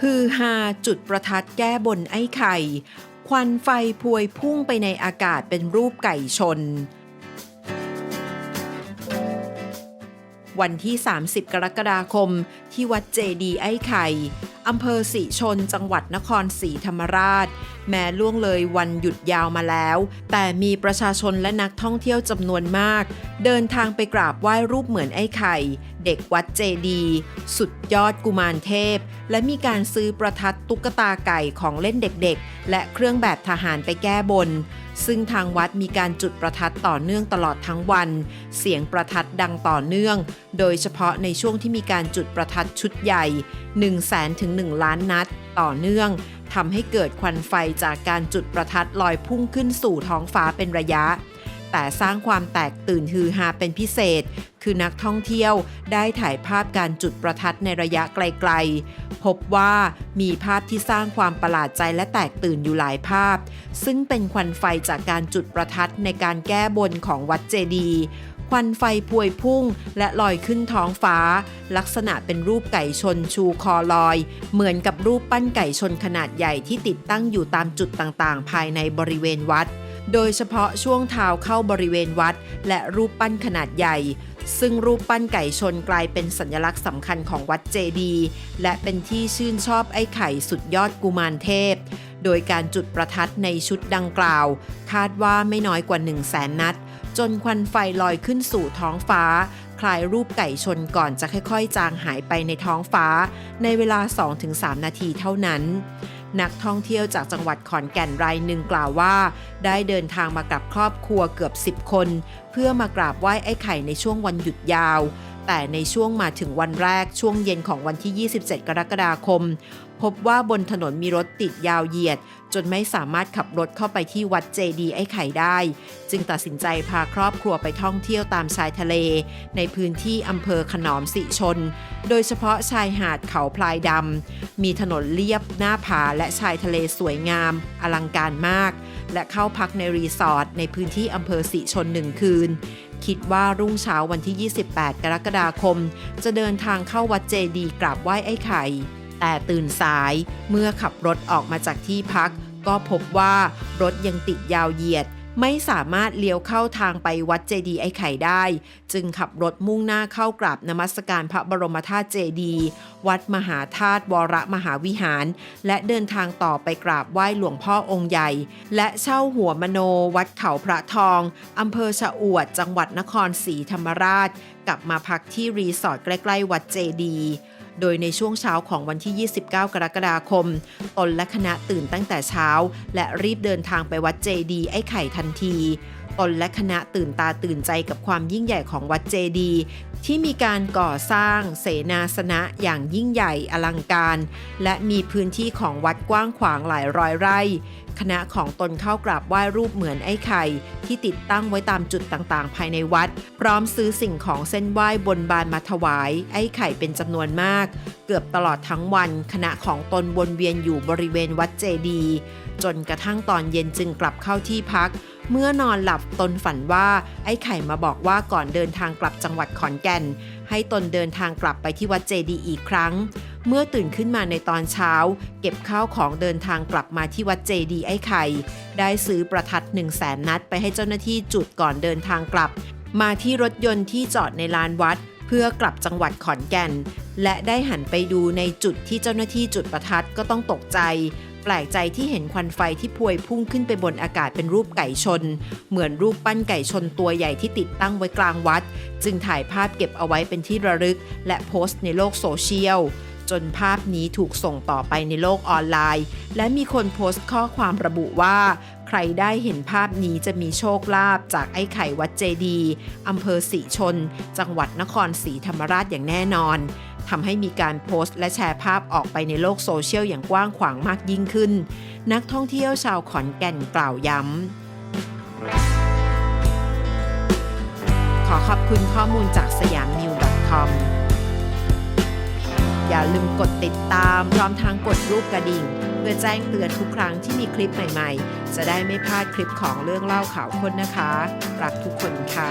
ฮือฮาจุดประทัดแก้บนไอ้ไข่ ควันไฟพวยพุ่งไปในอากาศเป็นรูปไก่ชน วันที่ 30 กรกฎาคม ที่วัดเจดีไอ้ไข่อำเภอสีชนจังหวัดนครศรีธรรมราช แม้ล่วงเลยวันหยุดยาวมาแล้ว แต่มีประชาชนและนักท่องเที่ยวจำนวนมาก เดินทางไปกราบไหว้รูปเหมือนไอ้ไข่ เด็กวัดเจดี สุดยอดกุมารเทพ และมีการซื้อประทัดตุ๊กตาไก่ของเล่นเด็กๆ และเครื่องแบบทหารไปแก้บน ซึ่งทางวัดมีการจุดประทัดต่อเนื่องตลอดทั้งวัน เสียงประทัดดังต่อเนื่อง โดยเฉพาะในช่วงที่มีการจุดประทัดชุดใหญ่ 1 0 0 0 0แสนถึง 1 ล้านนัดต่อเนื่องทำให้เกิดควันไฟจากการจุดประทัดลอยพุ่งขึ้นสู่ท้องฟ้าเป็นระยะ แต่สร้างความแตกตื่นฮือฮาเป็นพิเศษ คือนักท่องเที่ยวได้ถ่ายภาพการจุดประทัดในระยะไกลๆ พบว่ามีภาพที่สร้างความประหลาดใจและแตกตื่นอยู่หลายภาพ ซึ่งเป็นควันไฟจากการจุดประทัดในการแก้บนของวัดเจดีย์ควันไฟพวยพุ่งและลอยขึ้นท้องฟ้า ลักษณะเป็นรูปไก่ชนชูคอลอย เหมือนกับรูปปั้นไก่ชนขนาดใหญ่ที่ติดตั้งอยู่ตามจุดต่างๆ ภายในบริเวณวัด โดยเฉพาะช่วงเท้าเข้าบริเวณวัด และรูปปั้นขนาดใหญ่ ซึ่งรูปปั้นไก่ชนกลายเป็นสัญลักษณ์สำคัญของวัดเจดี และเป็นที่ชื่นชอบไอ้ไข่สุดยอดกุมารเทพ โดยการจุดประทัดในชุดดังกล่าว คาดว่าไม่น้อยกว่า 1 0 0 0 0แสนนัด จนควันไฟลอยขึ้นสู่ท้องฟ้า คลายรูปไก่ชนก่อนจะค่อยๆ จางหายไปในท้องฟ้า ในเวลา 2-3 นาทีเท่านั้น นักท่องเที่ยวจากจังหวัดขอนแก่นรายหนึ่งกล่าวว่า ได้เดินทางมากับครอบครัวเกือบ 10 คน เพื่อมากราบไหว้ไอ้ไข่ในช่วงวันหยุดยาว แต่ในช่วงมาถึงวันแรกช่วงเย็นของวันที่ 27 กรกฎาคม พบว่าบนถนนมีรถติดยาวเหยียด จนไม่สามารถขับรถเข้าไปที่วัดเจดีไอ้ไข่ได้ จึงตัดสินใจพาครอบครัวไปท่องเที่ยวตามชายทะเล ในพื้นที่อำเภอขนอมสิชน โดยเฉพาะชายหาดเขาพลายดำมีถนนเลียบหน้าผาและชายทะเลสวยงาม อลังการมาก และเข้าพักในรีสอร์ทในพื้นที่อำเภอสิชนหนึ่งคืน คิดว่ารุ่งเช้าวันที่ 28 กรกฎาคม จะเดินทางเข้าวัดเจดีกราบไหว้ไอ้ไข่ แต่ตื่นสายเมื่อขับรถออกมาจากที่พัก ก็พบว่ารถยังติดยาวเหยียด ไม่สามารถเลี้ยวเข้าทางไปวัดเจดีย์ไอ้ไข่ได้ จึงขับรถมุ่งหน้าเข้ากราบนมัสการพระบรมธาตุเจดีย์วัดมหาธาตุวรมหาวิหาร และเดินทางต่อไปกราบไหว้หลวงพ่อองค์ใหญ่ และเช่าหัวมโนวัดเขาพระทองอำเภอชะอวด จังหวัดนครศรีธรรมราช กลับมาพักที่รีสอร์ทใกล้ ๆ วัดเจดีย์ โดยในช่วงเช้าของวันที่ 29 กรกฎาคม ตนและคณะตื่นตั้งแต่เช้า และรีบเดินทางไปวัดเจดีไอ้ไข่ทันที ตนและคณะตื่นตาตื่นใจกับความยิ่งใหญ่ของวัดเจดี ที่มีการก่อสร้างเสนาสนะอย่างยิ่งใหญ่อลังการ และมีพื้นที่ของวัดกว้างขวางหลายร้อยไร่ คณะของตนเข้ากราบไหว้รูปเหมือนไอ้ไข่ ที่ติดตั้งไว้ตามจุดต่างๆ ภายในวัด พร้อมซื้อสิ่งของเส้นไหว้บนบานมาถวาย ไอ้ไข่เป็นจำนวนมาก เกือบตลอดทั้งวัน คณะของตนวนเวียนอยู่บริเวณวัดเจดี จนกระทั่งตอนเย็นจึงกลับเข้าที่พัก เมื่อนอนหลับตนฝันว่า ไอ้ไข่มาบอกว่าก่อนเดินทางกลับจังหวัดขอนแก่น ให้ตนเดินทางกลับไปที่วัดเจดีอีกครั้ง เมื่อตื่นขึ้นมาในตอนเช้า เก็บข้าวของเดินทางกลับมาที่วัดเจดีไอ้ไข่ ได้ซื้อประทัด1 0 0 0 0แสนนัดไปให้เจ้าหน้าที่จุดก่อนเดินทางกลับ มาที่รถยนต์ที่จอดในลานวัด เพื่อกลับจังหวัดขอนแก่นและได้หันไปดูในจุดที่เจ้าหน้าที่จุดประทัดก็ต้องตกใจ แปลกใจที่เห็นควันไฟที่พวยพุ่งขึ้นไปบนอากาศเป็นรูปไก่ชน เหมือนรูปปั้นไก่ชนตัวใหญ่ที่ติดตั้งไว้กลางวัด จึงถ่ายภาพเก็บเอาไว้เป็นที่ระลึก และโพสต์ในโลกโซเชียล จนภาพนี้ถูกส่งต่อไปในโลกออนไลน์ และมีคนโพสต์ข้อความระบุว่า ใครได้เห็นภาพนี้จะมีโชคลาภจากไอ้ไข่วัดเจดีอำเภอศรีชน จังหวัดนครศรีธรรมราชอย่างแน่นอน ทำให้มีการโพสต์และแชร์ภาพออกไปในโลกโซเชียลอย่างกว้างขวางมากยิ่งขึ้น นักท่องเที่ยวชาวขอนแก่นกล่าวย้ำ ขอขอบคุณข้อมูลจากสยามนิว .com อย่าลืมกดติดตามพร้อมทางกดรูปกระดิ่ง เพื่อแจ้งเตือนทุกครั้งที่มีคลิปใหม่ๆ จะได้ไม่พลาดคลิปของเรื่องเล่าข่าวคนนะคะ รักทุกคนค่ะ